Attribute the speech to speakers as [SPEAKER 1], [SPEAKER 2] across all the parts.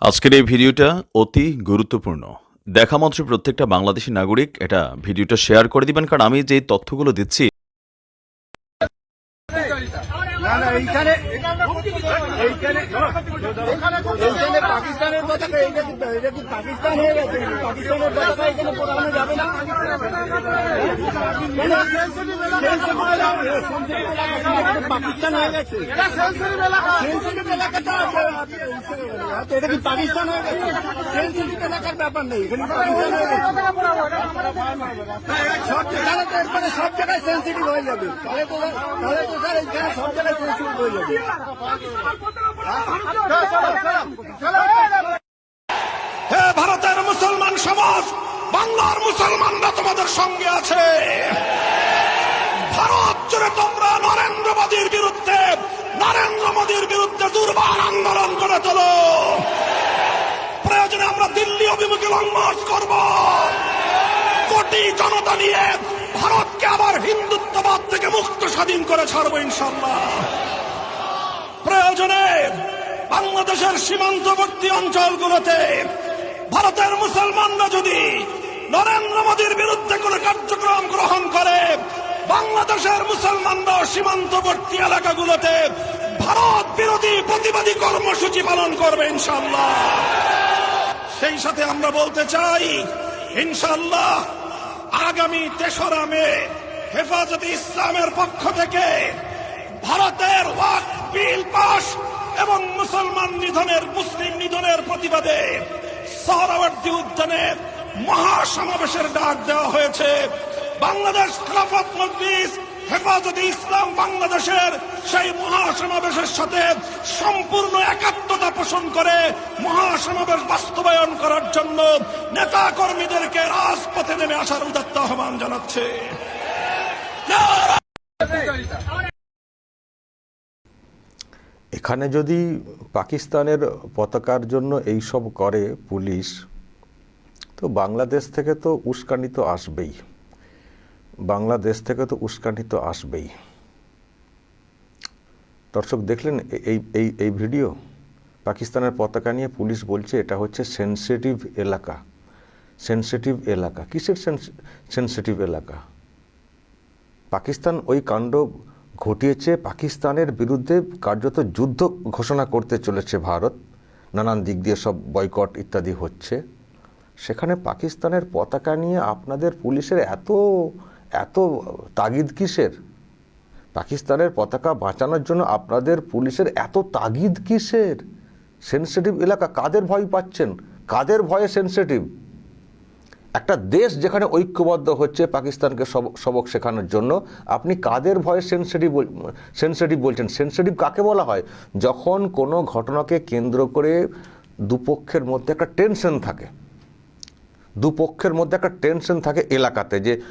[SPEAKER 1] আজকের এই ভিডিওটা অতি গুরুত্বপূর্ণ। দেখা মাত্র প্রত্যেকটা বাংলাদেশি নাগরিক এটা ভিডিওটা শেয়ার করে দিবেন, কারণ আমি যে তথ্যগুলো দিচ্ছি
[SPEAKER 2] এইখানে এইখানে পাকিস্তানের পতাকা এইটা কি এটা কি পাকিস্তান হয়ে গেছে পাকিস্তানের পতাকা এখানে পোড়ানো যাবে না। পাকিস্তান হয়ে গেছে। এটা কি পাকিস্তান হয়ে গেছে? সেন্সিটিভ এলাকার ব্যাপার নেই, এখানে পাকিস্তান হয়ে গেছে। সব জায়গায় সব জায়গায় সেন্সিটিভ হয়ে যাবে। তাহলে তো তাহলে তো স্যার, এইখানে সব জায়গায়
[SPEAKER 3] ভারতের মুসলমান সমাজ, বাংলার মুসলমানরা তোমাদের সঙ্গে আছে। ভারত জুড়ে তোমরা নরেন্দ্র মোদীর বিরুদ্ধে, নরেন্দ্র মোদীর বিরুদ্ধে দুর্বার আন্দোলন করে তোলো। প্রয়োজনে আমরা দিল্লি অভিমুখে লং মার্চ করব। কোটি জনতা নিয়ে ভারতকে আবার হিন্দুত্ববাদ থেকে মুক্ত স্বাধীন করে ছাড়বো ইনশাল্লাহ প্রয়োজনে বাংলাদেশের সীমান্তবর্তী অঞ্চলগুলোতে ভারতের মুসলমানরা যদি নরেন্দ্র মোদীর বিরুদ্ধে কোন কার্যক্রম গ্রহণ করে, বাংলাদেশের মুসলমানরা সীমান্তবর্তী এলাকাগুলোতে ভারত বিরোধী প্রতিবাদী কর্মসূচি পালন করবে ইনশাল্লাহ সেই সাথে আমরা বলতে চাই ইনশাল্লাহ আগামী তেসরা মে হেফাজতে ইসলামের পক্ষ থেকে ভারতের বিল পাস এবং মুসলমান নিধনের, মুসলিম নিধনের প্রতিবাদে সহরাবর্তী উদ্যানে মহাসমাবেশের ডাক দেওয়া হয়েছে। বাংলাদেশ খেলাফত মজলিস হেফাজতে ইসলাম বাংলাদেশের সেই মহাসমাবেশের সাথে সম্পূর্ণ একাত্মতা পোষণ করে মহাসমাবেশ বাস্তবায়ন করার জন্য নেতা কর্মীদেরকে রাজপথে নেমে আসার উদাত্ত আহ্বান জানাচ্ছে।
[SPEAKER 4] এখানে যদি পাকিস্তানের পতাকার জন্য এই সব করে পুলিশ, তো বাংলাদেশ থেকে তো উস্কানি তো আসবেই। বাংলাদেশ থেকে তো উস্কানি তো আসবেই। দর্শক, দেখলেন এই এই এই ভিডিও? পাকিস্তানের পতাকা নিয়ে পুলিশ বলছে এটা হচ্ছে সেনসিটিভ এলাকা। সেনসিটিভ এলাকা। কিসের সেনসিটিভ এলাকা? পাকিস্তান ওই কাণ্ড ঘটিয়েছে পাকিস্তানের বিরুদ্ধে কার্যত যুদ্ধ ঘোষণা করতে চলেছে ভারত। নানান দিক দিয়ে সব বয়কট ইত্যাদি হচ্ছে। সেখানে পাকিস্তানের পতাকা নিয়ে আপনাদের পুলিশের এত এত তাগিদ কিসের? পাকিস্তানের পতাকা বাঁচানোর জন্য আপনাদের পুলিশের এত তাগিদ কিসের? সেনসিটিভ এলাকা কাদের ভয় পাচ্ছেন? কাদের ভয়ে সেনসিটিভ একটা দেশ যেখানে ঐক্যবদ্ধ হচ্ছে পাকিস্তানকে সব- সবক শেখানোর জন্য, আপনি কাদের ভয়ে সেন্সিটিভ সেন্সিটিভ বলছেন? সেন্সিটিভ কাকে বলা হয়? যখন কোনো ঘটনাকে কেন্দ্র করে দুপক্ষের মধ্যে একটা টেনশন থাকে। দুপক্ষের মধ্যে একটা টেনশন থাকে এলাকাতে যে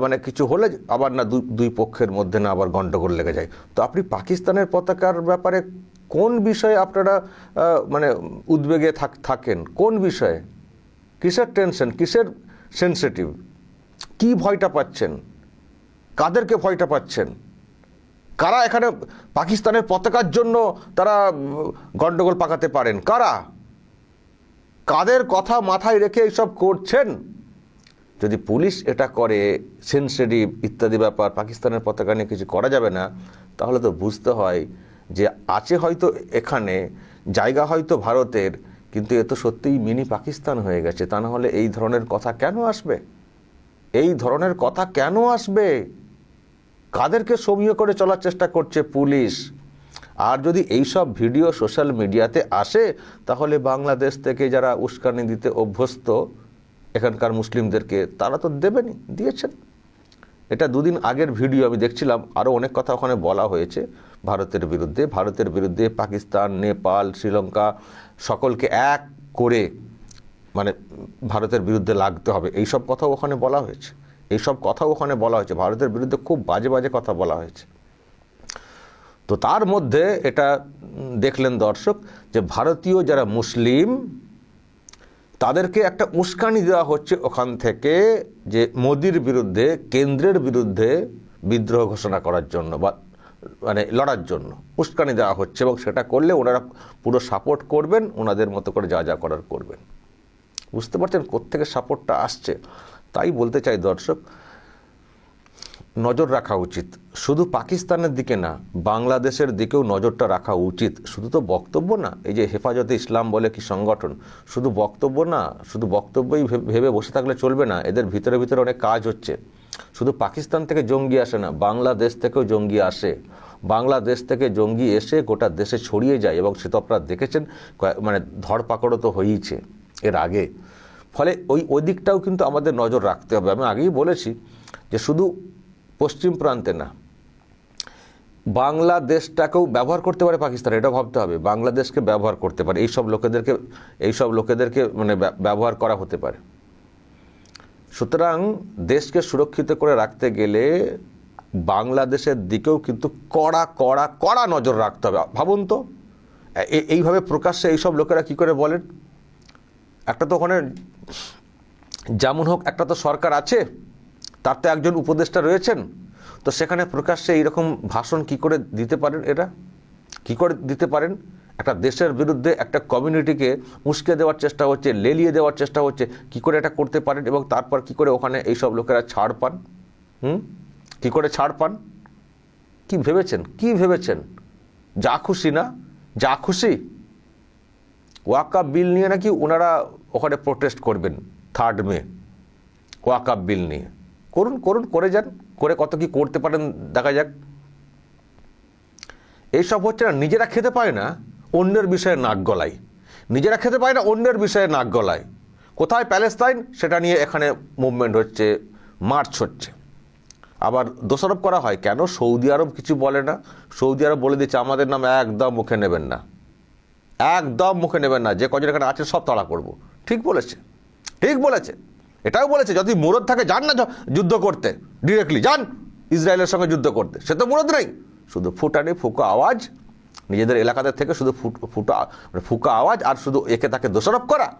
[SPEAKER 4] মানে কিছু হলে আবার না দুই পক্ষের মধ্যে না আবার গণ্ডগোল লেগে যায়। তো আপনি পাকিস্তানের পতাকার ব্যাপারে কোন বিষয়ে আপনারা মানে উদ্বেগে থাক- থাকেন? কোন বিষয়ে? কিসের টেনশন কিসের সেন্সিটিভ। কি ভয়টা পাচ্ছেন? কাদেরকে ভয়টা পাচ্ছেন? কারা এখানে পাকিস্তানের পতাকার জন্য তারা উম, গন্ডগোল পাকাতে পারেন? কারা? কাদের কথা মাথায় রেখে এইসব করছেন? যদি পুলিশ এটা করে সেন্সিটিভ ইত্যাদি ব্যাপার পাকিস্তানের পতাকা নিয়ে কিছু করা যাবে না তাহলে তো বুঝতে হয় যে আছে হয়তো এখানে জায়গা হয়তো ভারতের কিন্তু এ তো সত্যিই মিনি পাকিস্তান হয়ে গেছে, তা না হলে এই ধরনের কথা কেন আসবে? এই ধরনের কথা কেন আসবে? কাদেরকে সমীহ করে চলার চেষ্টা করছে পুলিশ? আর যদি এইসব ভিডিও সোশ্যাল মিডিয়াতে আসে, তাহলে বাংলাদেশ থেকে যারা উস্কানি দিতে অভ্যস্ত, এখানকার মুসলিমদেরকে তারা তো দেবেনি দিয়েছেন। এটা দুদিন আগের ভিডিও আমি দেখছিলাম, আরও অনেক কথা ওখানে বলা হয়েছে। ভারতের বিরুদ্ধে। ভারতের বিরুদ্ধে পাকিস্তান, নেপাল, শ্রীলঙ্কা সকলকে এক করে মানে ভারতের বিরুদ্ধে লাগতে হবে। এইসব কথাও ওখানে বলা হয়েছে। এইসব কথাও ওখানে বলা হয়েছে। ভারতের বিরুদ্ধে খুব বাজে বাজে কথা বলা হয়েছে। তো তার মধ্যে এটা দেখলেন দর্শক যে ভারতীয় যারা মুসলিম, তাদেরকে একটা উস্কানি দেওয়া হচ্ছে ওখান থেকে যে মোদির বিরুদ্ধে, কেন্দ্রের বিরুদ্ধে বিদ্রোহ ঘোষণা করার জন্য বা মানে লড়ার জন্য। উস্কানি দেওয়া হচ্ছে এবং সেটা করলে ওনারা পুরো সাপোর্ট করবেন, ওনাদের মতো করে যা যা করার করবেন। বুঝতে পারছেন কোত্থেকে সাপোর্টটা আসছে? তাই বলতে চাই দর্শক, নজর রাখা উচিত। শুধু পাকিস্তানের দিকে না, বাংলাদেশের দিকেও নজরটা রাখা উচিত। শুধু তো বক্তব্য না, এই যে হেফাজতে ইসলাম বলে কি সংগঠন, শুধু বক্তব্য না, শুধু বক্তব্যই ভেবে বসে থাকলে চলবে না, এদের ভিতরে ভিতরে অনেক কাজ হচ্ছে। শুধু পাকিস্তান থেকে জঙ্গি আসে না, বাংলাদেশ থেকেও জঙ্গি আসে। বাংলাদেশ থেকে জঙ্গি এসে গোটা দেশে ছড়িয়ে যায় এবং সে তো আপনারা দেখেছেন মানে ধরপাকড়ও তো হয়েইছে এর আগে। ফলে ওই ওই দিকটাও কিন্তু আমাদের নজর রাখতে হবে। আমি আগেই বলেছি যে শুধু পশ্চিম প্রান্তে না, বাংলাদেশটাকেও ব্যবহার করতে পারে পাকিস্তান এটা ভাবতে হবে। বাংলাদেশকে ব্যবহার করতে পারে, এইসব লোকেদেরকে এইসব লোকেদেরকে মানে ব্য- ব্যবহার করা হতে পারে। সুতরাং দেশকে সুরক্ষিত করে রাখতে গেলে বাংলাদেশের দিকেও কিন্তু কড়া কড়া কড়া নজর রাখতে হবে। ভাবুন তো এইভাবে প্রকাশ্যে এইসব লোকেরা কি করে বলেন? একটা তো ওখানে যেমন হোক, একটা তো সরকার আছে, তার তো একজন উপদেষ্টা রয়েছেন, তো সেখানে প্রকাশ্যে এইরকম ভাষণ কি করে দিতে পারেন এরা? কি করে দিতে পারেন? একটা দেশের বিরুদ্ধে একটা কমিউনিটিকে উস্কে দেওয়ার চেষ্টা হচ্ছে, লেলিয়ে দেওয়ার চেষ্টা হচ্ছে, কি করে এটা করতে পারেন এবং তারপর কি করে ওখানে এইসব লোকেরা ছাড় পান? হুম? কি করে ছাড় পান? কি ভেবেছেন? কি ভেবেছেন? যা খুশি না? যা খুশি? ওয়াকাপ বিল নিয়ে নাকি ওনারা ওখানে প্রোটেস্ট করবেন থার্ড মে। ওয়াকাপ বিল নিয়ে। করুন করুন, করে যান। করে কত কি করতে পারেন, দেখা যাক। এইসব হচ্ছে না, নিজেরা খেতে পায় না। অন্যের বিষয়ে নাক গলায়। নিজেরা খেতে পায় না, অন্যের বিষয়ে নাক গলায়। কোথায় প্যালেস্তাইন? সেটা নিয়ে এখানে মুভমেন্ট হচ্ছে মার্চ হচ্ছে। আবার দোষারোপ করা হয়, কেন? সৌদি আরব কিছু বলে না। সৌদি আরব বলে দিচ্ছে, আমাদের নাম একদম মুখে নেবেন না। একদম মুখে নেবেন না। যে কজন এখানে আছে, সব তাড়া করব। ঠিক বলেছে। ঠিক বলেছে। এটাও বলেছে, যদি মুরদ থাকে, যান না যুদ্ধ করতে। ডিরেক্টলি যান, ইসরায়েলের সঙ্গে যুদ্ধ করতে। সে তো মুরদ নেই। শুধু ফুটানি, ফুকা আওয়াজ নিজেদের এলাকাদের থেকে শুধু ফুট- মানে ফুকা আওয়াজ আর শুধু একে তাকে দোষারোপ করা।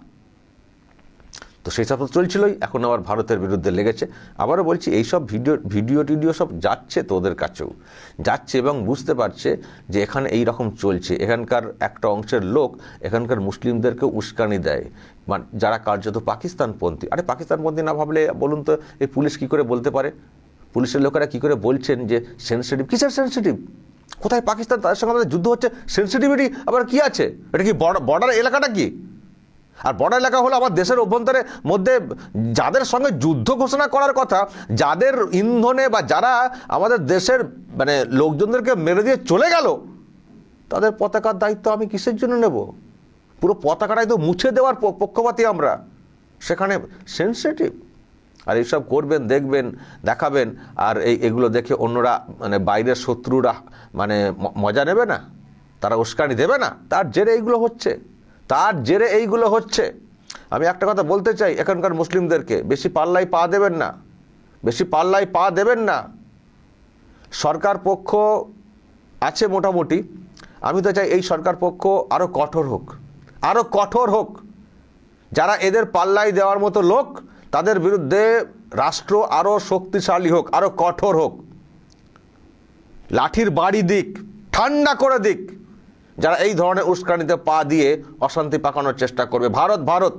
[SPEAKER 4] তো সেই সব তো চলছিলই, এখন আবার ভারতের বিরুদ্ধে লেগেছে। আবারও বলছি এইসব ভিডিও ভিডিও টিডিও সব যাচ্ছে তো ওদের কাছেও। যাচ্ছে এবং বুঝতে পারছে যে এখানে এই রকম চলছে। এখানকার একটা অংশের লোক, এখানকার মুসলিমদেরকে উস্কানি দেয়। মানে যারা কার্যত পাকিস্তানপন্থী। আরে পাকিস্তানপন্থী না ভাবলে বলুন তো, এই পুলিশ কি করে বলতে পারে? পুলিশের লোকেরা কি করে বলছেন যে সেন্সিটিভ কিসের সেন্সিটিভ কোথায় পাকিস্তান তাদের সঙ্গে আমাদের যুদ্ধ হচ্ছে? সেন্সিটিভিটি আবার কি আছে? এটা কি বর্ডার এলাকাটা কি? আর বর্ডার এলাকা হলো আমার দেশের অভ্যন্তরে মধ্যে যাদের সঙ্গে যুদ্ধ ঘোষণা করার কথা, যাদের ইন্ধনে বা যারা আমাদের দেশের মানে লোকজনদেরকে মেরে দিয়ে চলে গেল, তাদের পতাকার দায়িত্ব আমি কিসের জন্য নেব? পুরো পতাকাটাই তো মুছে দেওয়ার পক্ষপাতী আমরা। সেখানে সেন্সিটিভ আর এইসব করবেন, দেখবেন, দেখাবেন, আর এই, এগুলো দেখে অন্যরা মানে বাইরের শত্রুরা মানে মজা নেবে না? তারা উস্কানি দেবে না? তার জেরে এইগুলো হচ্ছে। তার জেরে এইগুলো হচ্ছে। আমি একটা কথা বলতে চাই এখানকার মুসলিমদেরকে, বেশি পাল্লাই পা দেবেন না। বেশি পাল্লাই পা দেবেন না। সরকার পক্ষ আছে মোটামুটি। আমি তো চাই এই সরকার পক্ষ আরও কঠোর হোক। আরও কঠোর হোক। যারা এদের পাল্লাই দেওয়ার মতো লোক তাদের বিরুদ্ধে রাষ্ট্র আরও শক্তিশালী হোক আরও কঠোর হোক। লাঠির বাড়ি দিক, ঠান্ডা করে দিক, যারা এই ধরনের উস্কানিতে পা দিয়ে অশান্তি পাকানোর চেষ্টা করবে। ভারত ভারত,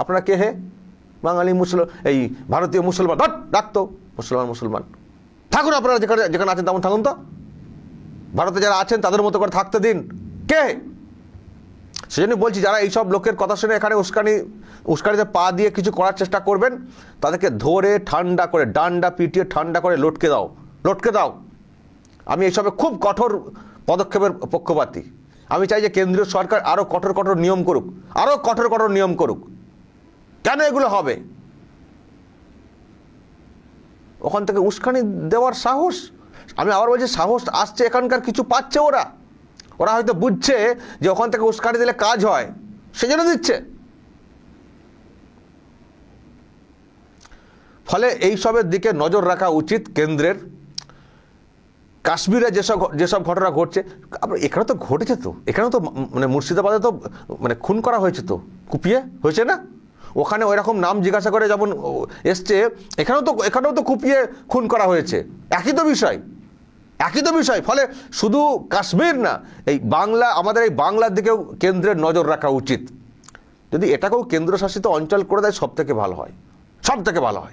[SPEAKER 4] আপনারা কে হে? বাঙালি মুসলমান, এই ভারতীয় মুসলমান ধট ডাকতো মুসলমান মুসলমান। থাকুন আপনারা যেখানে যেখানে আছেন তেমন থাকুন তো। ভারতে যারা আছেন তাদের মতো করে থাকতে দিন। কে সেজন্য বলছি, যারা এইসব লোকের কথা শুনে এখানে উস্কানি, উস্কানিতে পা দিয়ে কিছু করার চেষ্টা করবেন, তাদেরকে ধরে ঠান্ডা করে, ডান্ডা পিটিয়ে ঠান্ডা করে লটকে দাও লটকে দাও। আমি এইসবে খুব কঠোর পদক্ষেপের পক্ষপাতী। আমি চাই যে কেন্দ্রীয় সরকার আরও কঠোর কঠোর নিয়ম করুক আরও কঠোর কঠোর নিয়ম করুক। কেন এগুলো হবে? ওখান থেকে উস্কানি দেওয়ার সাহস? আমি আবার বলছি, সাহস আসছে এখানকার কিছু পাচ্ছে ওরা। ওরা হয়তো বুঝছে যে ওখান থেকে উস্কানি দিলে কাজ হয়, সেজন্য দিচ্ছে। ফলে এইসবের দিকে নজর রাখা উচিত কেন্দ্রের। কাশ্মীরে যেসব যেসব ঘটনা ঘটছে এখানে তো ঘটেছে তো এখানেও তো মানে মুর্শিদাবাদে তো মানে খুন করা হয়েছে তো, কুপিয়ে হয়েছে না? ওখানে ওই রকম নাম জিজ্ঞাসা করে যেমন এসছে, এখানেও তো এখানেও তো কুপিয়ে খুন করা হয়েছে। একই তো বিষয়। একই তো বিষয়, ফলে শুধু কাশ্মীর না, এই বাংলা, আমাদের এই বাংলার দিকেও কেন্দ্রের নজর রাখা উচিত। যদি এটাকেও কেন্দ্রশাসিত অঞ্চল করে দেয় সব থেকে ভালো হয়। সব থেকে ভালো হয়।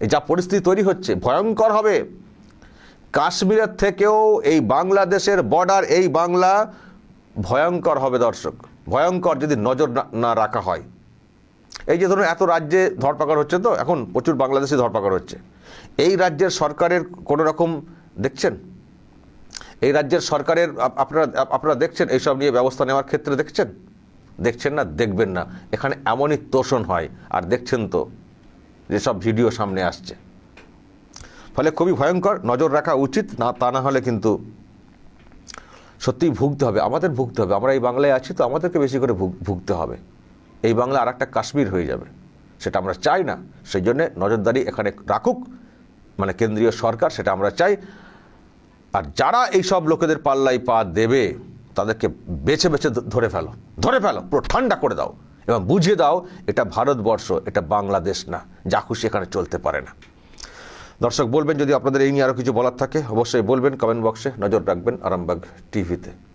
[SPEAKER 4] এই যা পরিস্থিতি তৈরি হচ্ছে, ভয়ঙ্কর হবে। কাশ্মীরের থেকেও এই বাংলাদেশের বর্ডার, এই বাংলা ভয়ঙ্কর হবে দর্শক। ভয়ঙ্কর যদি নজর না- রাখা হয়। এই যে ধরুন, এত রাজ্যে ধরপাকড় হচ্ছে তো, এখন প্রচুর বাংলাদেশি ধরপাকড় হচ্ছে। এই রাজ্যের সরকারের কোনো রকম দেখছেন? এই রাজ্যের সরকারের আপ- আপনারা আপনারা দেখছেন এইসব নিয়ে ব্যবস্থা নেওয়ার ক্ষেত্রে দেখছেন? দেখছেন না? দেখবেন না। এখানে এমনই তোষণ হয়। আর দেখছেন তো যেসব ভিডিও সামনে আসছে। ফলে খুবই ভয়ঙ্কর। নজর রাখা উচিত না, তা না হলে কিন্তু সত্যিই ভুগতে হবে। আমাদের ভুগতে হবে। আমরা এই বাংলায় আছি তো আমাদেরকে বেশি করে ভুগ- ভুগতে হবে। এই বাংলা আর একটা কাশ্মীর হয়ে যাবে। সেটা আমরা চাই না। সেই জন্যে নজরদারি এখানে রাখুক। মানে কেন্দ্রীয় সরকার, সেটা আমরা চাই। আর যারা এই সব লোকেদের পাল্লাই পা দেবে, তাদেরকে বেছে বেছে ধরে ফেলো। ধরে ফেলো, পুরো ঠান্ডা করে দাও। এবং বুঝিয়ে দাও, এটা ভারতবর্ষ, এটা বাংলাদেশ না, যা খুশি এখানে চলতে পারে না। দর্শক, বলবেন যদি আপনাদের এই নিয়ে আরও কিছু বলার থাকে, অবশ্যই বলবেন কমেন্ট বক্সে, নজর রাখবেন আরামবাগ টিভিতে।